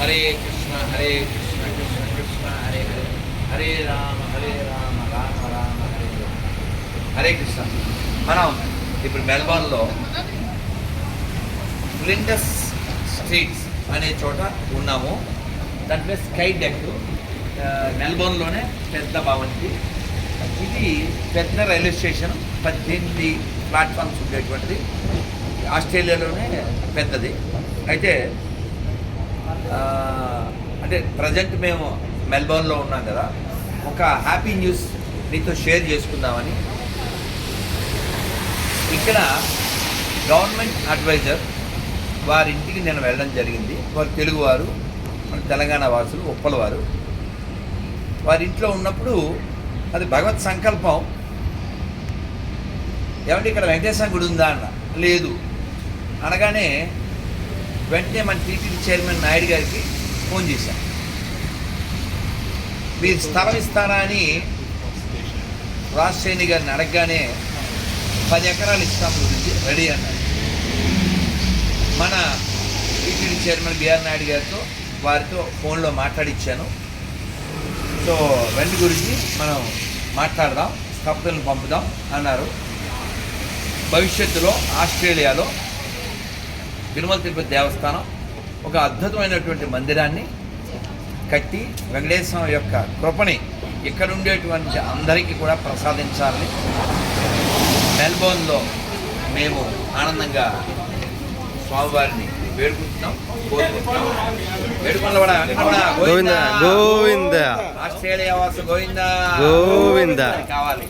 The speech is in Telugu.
హరే కృష్ణ హరే కృష్ణ కృష్ణ కృష్ణ హరే హరే. హరే రామ హరే రామ రామ రామ హరే హరే కృష్ణ. మనం ఇప్పుడు మెల్బోర్న్లో ఫ్లిండస్ స్ట్రీట్స్ అనే చోట ఉన్నాము. దాంట్లో స్కై డెక్ మెల్బోర్న్లోనే పెద్ద భవంతి. ఇది పెద్ద రైల్వే స్టేషన్ పద్దెనిమిది ప్లాట్ఫామ్స్ ఉండేటువంటిది. ఆస్ట్రేలియాలోనే పెద్దది. అయితే అంటే ప్రజెంట్ మేము మెల్బోర్న్లో ఉన్నాం కదా ఒక హ్యాపీ న్యూస్ నీతో షేర్ చేసుకుందామని. ఇక్కడ గవర్నమెంట్ అడ్వైజర్ వారి ఇంటికి నేను వెళ్ళడం జరిగింది. వారు తెలుగువారు మన తెలంగాణ వాసులు ఉప్పలవారు వారి ఇంట్లో ఉన్నప్పుడు అది భగవత్ సంకల్పం. ఏమంటే ఇక్కడ వెంకటేశ్వర గుడి ఉందా అన్న? లేదు. అనగానే వెంటనే మన టీటీడీ చైర్మన్ నాయుడు గారికి ఫోన్ చేశాను మీరు స్థలం ఇస్తారా అని రాజశేని గారిని అడగగానే పది ఎకరాలు ఇస్తాం గురించి రెడీ అన్నారు. మన టీటీడీ చైర్మన్ బిఆర్ నాయుడు గారితో వారితో ఫోన్లో మాట్లాడిచ్చాను. సో వెంట గురించి మనం మాట్లాడదాం స్థపతులను పంపుదాం అన్నారు. భవిష్యత్తులో ఆస్ట్రేలియాలో తిరుమల తిరుపతి దేవస్థానం ఒక అద్భుతమైనటువంటి మందిరాన్ని కట్టి వెంకటేశ్వరం యొక్క కృపని ఇక్కడ ఉండేటువంటి అందరికీ కూడా ప్రసాదించాలని మెల్బోర్న్లో మేము ఆనందంగా స్వామివారిని వేడుకుంటున్నాం కోరుకుంటున్నాం. గోవింద? గోవింద ఆస్ట్రేలియా వాసు గోవింద? గోవింద. కావాలి